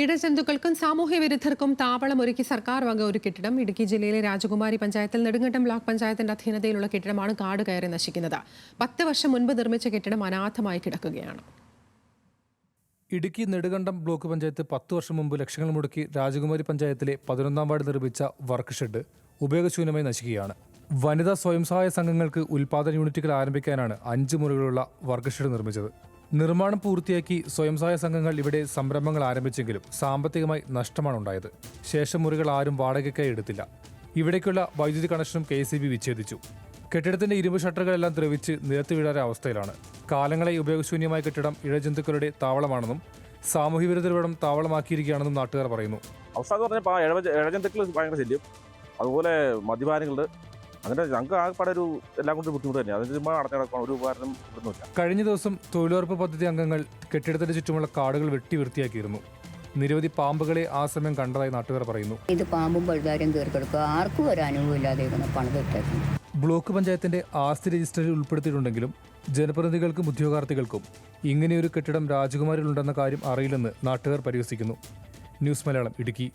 ഇടജന്തുക്കൾക്കും സാമൂഹ്യ വിരുദ്ധർക്കും താവളം ഒരുക്കി സർക്കാർ വക ഒരു കെട്ടിടം. ഇടുക്കി ജില്ലയിലെ രാജകുമാരി പഞ്ചായത്തിൽ നെടുങ്കണ്ടം ബ്ലോക്ക് പഞ്ചായത്തിന്റെ അധീനതയിലുള്ള കെട്ടിടമാണ് കാട് കയറി നശിക്കുന്നത്. പത്ത് വർഷം മുൻപ് നിർമ്മിച്ച കെട്ടിടം അനാഥമായി കിടക്കുകയാണ്. ഇടുക്കി നെടുകണ്ടം ബ്ലോക്ക് പഞ്ചായത്ത് പത്ത് വർഷം മുമ്പ് ലക്ഷങ്ങൾ മുടക്കി രാജകുമാരി പഞ്ചായത്തിലെ പതിനൊന്നാം വാർഡ് നിർമ്മിച്ച വർക്ക് ഷെഡ് ഉപയോഗശൂന്യമായി നശിക്കുകയാണ്. വനിതാ സ്വയം സഹായ സംഘങ്ങൾക്ക് ഉൽപാദന യൂണിറ്റുകൾ ആരംഭിക്കാനാണ് അഞ്ച് മുറികളുള്ള വർക്ക് ഷെഡ് നിർമ്മിച്ചത്. നിർമ്മാണം പൂർത്തിയാക്കി സ്വയം സഹായ സംഘങ്ങൾ ഇവിടെ സംരംഭങ്ങൾ ആരംഭിച്ചെങ്കിലും സാമ്പത്തികമായി നഷ്ടമാണ് ഉണ്ടായത് ശേഷം മുറികൾ ആരും വാടകയ്ക്കായി എടുത്തില്ല. ഇവിടേക്കുള്ള വൈദ്യുതി കണക്ഷനും കെ സി ബി വിച്ഛേദിച്ചു. കെട്ടിടത്തിന്റെ ഇരുമ്പ് ഷട്ടറുകളെല്ലാം ദ്രവിച്ച് നിരത്തി വീഴാത്ത അവസ്ഥയിലാണ്. കാലങ്ങളെ ഉപയോഗശൂന്യമായ കെട്ടിടം ഇഴജന്തുക്കളുടെ താവളമാണെന്നും സാമൂഹ്യ വിരുദ്ധരോടും താവളമാക്കിയിരിക്കുകയാണെന്നും നാട്ടുകാർ പറയുന്നു. അവസ്ഥ പറഞ്ഞാൽ ഇഴജന്തുക്കൾ ഭയങ്കര ശല്യം. അതുപോലെ മദ്യപാനികളുടെ അങ്ങനെ ഞങ്ങൾക്ക് ആകെപ്പാടെ ഒരു എല്ലാം കൊണ്ട് ബുദ്ധിമുട്ട് തന്നെ അതിന് ചുമ്മാ അടഞ്ഞു കിടക്കണം ഒരു ഉപകാരം ഇവിടുന്നില്ല കഴിഞ്ഞ ദിവസം തൊഴിലുറപ്പ് പദ്ധതി അംഗങ്ങൾ കെട്ടിടത്തിന് ചുറ്റുമുള്ള കാടുകൾ വെട്ടി വൃത്തിയാക്കിയിരുന്നു. നിരവധി പാമ്പുകളെ ആ സമയം കണ്ടതായി നാട്ടുകാർ പറയുന്നു. ഇത് പാമ്പും പഴുതാരും തീർക്കെടുക്കുക ആർക്കും ഒരു അനുഭവമില്ലാതെ ഇരുന്ന് പണിതിട്ടേക്കുന്നു ബ്ലോക്ക് പഞ്ചായത്തിന്റെ ആസ്തി രജിസ്റ്ററിൽ ഉൾപ്പെടുത്തിയിട്ടുണ്ടെങ്കിലും ജനപ്രതിനിധികൾക്കും ഉദ്യോഗാർത്ഥികൾക്കും ഇങ്ങനെയൊരു കെട്ടിടം രാജകുമാരിയിലുണ്ടെന്ന കാര്യം അറിയില്ലെന്ന് നാട്ടുകാർ പരിഹസിക്കുന്നു. ന്യൂസ് മലയാളം ഇടുക്കി.